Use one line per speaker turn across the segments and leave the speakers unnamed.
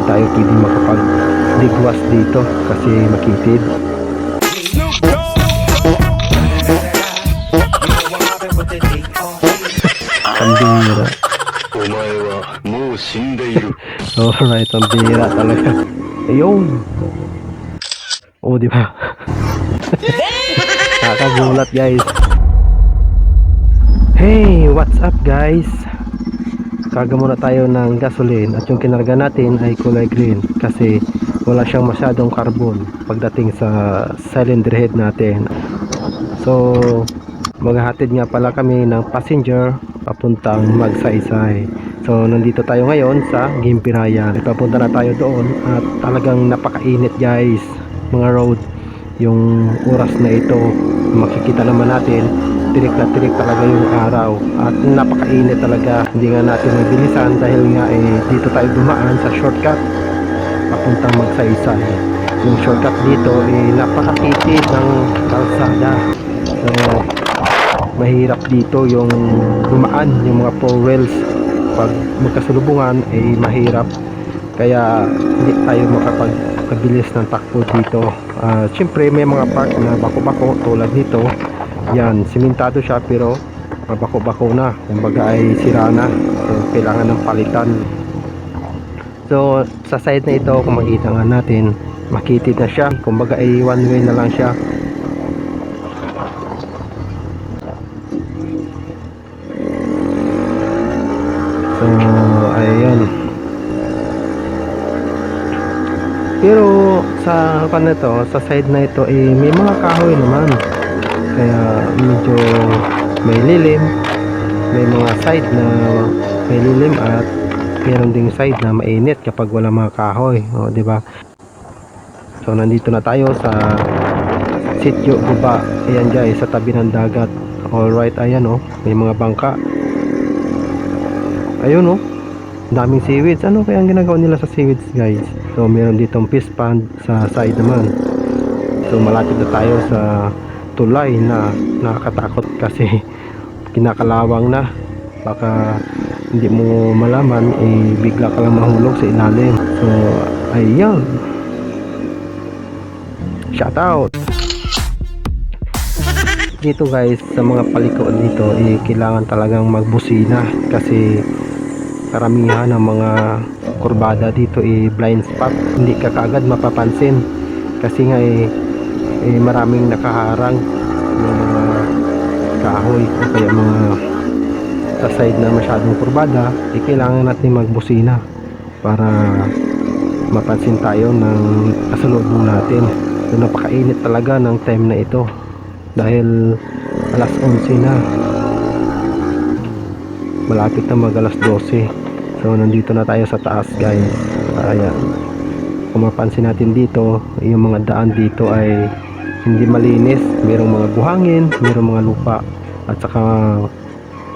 hindi tayo pwedeng makapagdigwas dito kasi makitid.
Tambira
Alright, tambira talaga. Ayun. Oh, di ba? Nakakagulat guys. Hey, what's up guys? Karga muna tayo ng gasoline at yung kinarga natin ay kulay green kasi wala siyang masyadong carbon pagdating sa cylinder head natin. So, maghahatid nga pala kami ng passenger papuntang magsaysay. So, nandito tayo ngayon sa Gimpirayan. Papunta na tayo doon at talagang napakainit guys, mga road. Yung oras na ito, makikita naman natin, tirik na tirik talaga yung araw. At napakainit talaga. Hindi nga natin mabilisan dahil nga eh, dito tayo dumaan sa shortcut papuntang magsaysay. Yung shortcut dito eh, napakatitid ng kalsada. So, mahirap dito yung dumaan yung mga four wheels pag magkasalubungan ay mahirap kaya hindi tayo makapagpabilis ng takbo dito. Ah, syempre may mga park na bako-bako tulad nito. Yan simentado siya pero mabako-bako na. Kumbaga ay sira na. So kailangan ng palitan. So sa side na ito kung makita nga natin makitid na siya. Kumbaga ay one way na lang siya kan to, sa side na ito eh may mga kahoy naman. Kaya medyo may lilim, may mga side na may lilim at meron ding side na mainit kapag wala mga kahoy, o ba? So nandito na tayo sa Sitio Guba. Ayan guys, sa tabi ng dagat. Alright, ayan oh, may mga bangka. Ayun oh. Daming seaweeds. Ano kaya ang ginagawa nila sa seaweeds, guys? So, meron ditong fish pond sa side naman. So, malapit na tayo sa tulay na nakakatakot kasi kinakalawang na. Baka hindi mo malaman, eh, bigla ka lang mahulog sa ilalim. So, ayun. Shout out! Dito guys, sa mga paliko dito, eh, kailangan talagang magbusina kasi karamihan ng mga kurbada dito eh blind spot. Hindi ka kaagad mapapansin kasi nga eh, eh maraming nakaharang ng mga kahoy o kaya mga sa side na masyadong kurbada eh kailangan natin magbusina para mapansin tayo ng kasalubong natin. So napakainit talaga ng time na ito dahil alas 11 na malapit na mag alas 12 so nandito na tayo sa taas guys. Ayan kung mapansin natin dito yung mga daan dito ay hindi malinis. Mayroong mga buhangin mayroong mga lupa at saka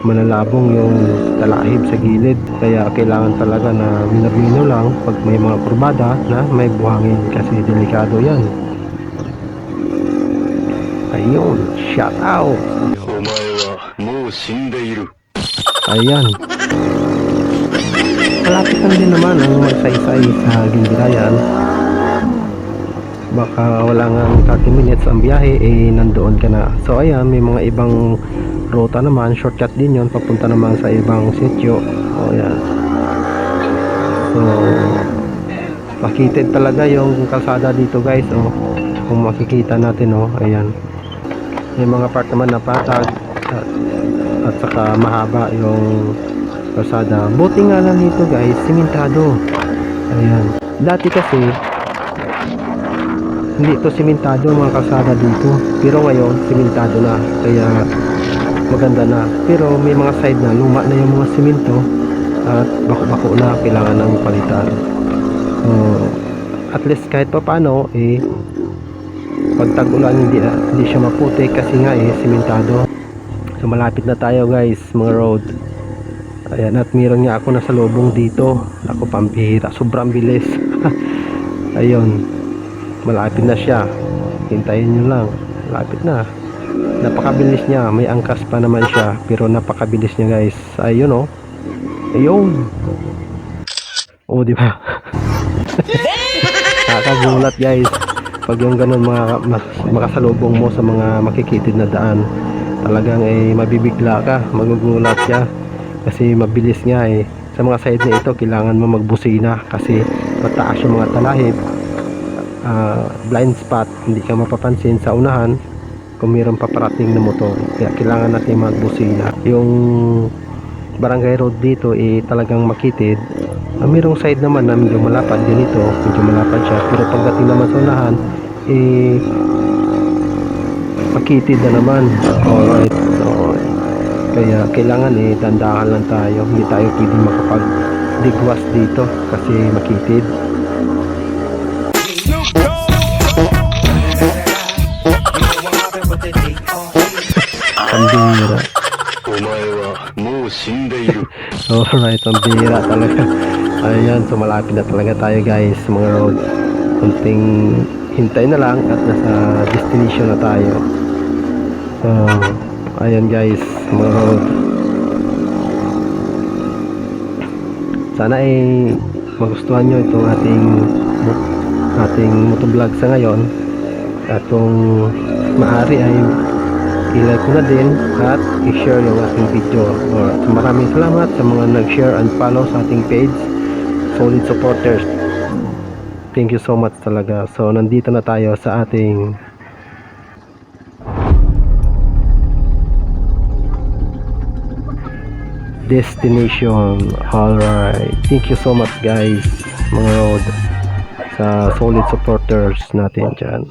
malalabong yung talahib sa gilid. Kaya kailangan talaga na minamino lang pag may mga kurbada na may buhangin kasi delikado yan. Ayun shout out Ayan. Malapit lang din naman ang magsaysay sa Gindirayaan. Baka wala nga 30 minutes ang biyahe, eh nandoon ka na. So ayan, may mga ibang ruta naman, shortcut din yon papunta naman sa ibang sityo. O ayan. So, makitid talaga yung kalsada dito guys. O, kung makikita natin, o, ayan. May mga part naman na patag at saka mahaba yung kalsada. Buti nga lang dito guys, simentado. Ayan. Dati kasi hindi to simentado mga kalsada dito. Pero ngayon, simentado na. Kaya maganda na. Pero may mga side na luma na yung mga simento at bako-bako na kailangan ng palitan. So, at least kahit pa paano, eh, pag tag-ulan hindi, hindi siya maputi kasi nga eh, simentado. So malapit na tayo guys, mga road. Ayan, at meron nga ako nasa lubong dito. Ako pampihira, sobrang bilis. Ayun, malapit na siya. Hintayin nyo lang, malapit na. Napakabilis niya, may angkas pa naman siya, pero napakabilis niya guys. Ayun oh. Ayun. Oh, di ba? Nakakagulat guys. Pag yung ganun mga ma- makasalubong mo sa mga makikitid na daan, talagang eh mabibigla ka, magugulat ka. Kasi mabilis nga eh. Sa mga side na ito, kailangan mo magbusina kasi mataas yung mga talahib. Ah, blind spot, hindi ka mapapansin sa unahan kung mayroong paparating na motor. Kaya kailangan natin magbusina. Yung barangay road dito eh talagang makitid Ah, mayroong side naman na medyo malapad ganito, medyo malapad siya. Pero pagdating naman sa unahan, eh, kitid na naman. Alright. So kaya kailangan eh tandaan lang tayo. Hindi tayo pwede makapag digwas dito kasi makitid.
Ang
alright ang talaga. Ayan so malapit na talaga tayo guys mga road. Kunting hintay na lang at nasa destination na tayo. So, ayan guys, mga. Sana ay magustuhan nyo itong ating ating motovlog sa ngayon. At kung maaari ay i-like ko na din at i-share yung ating video. Alright, maraming salamat sa mga nag-share and follow sa ating page. Solid supporters. Thank you so much talaga. So, nandito na tayo sa ating destination. Alright. Thank you so much guys, mga road, sa solid supporters natin dyan.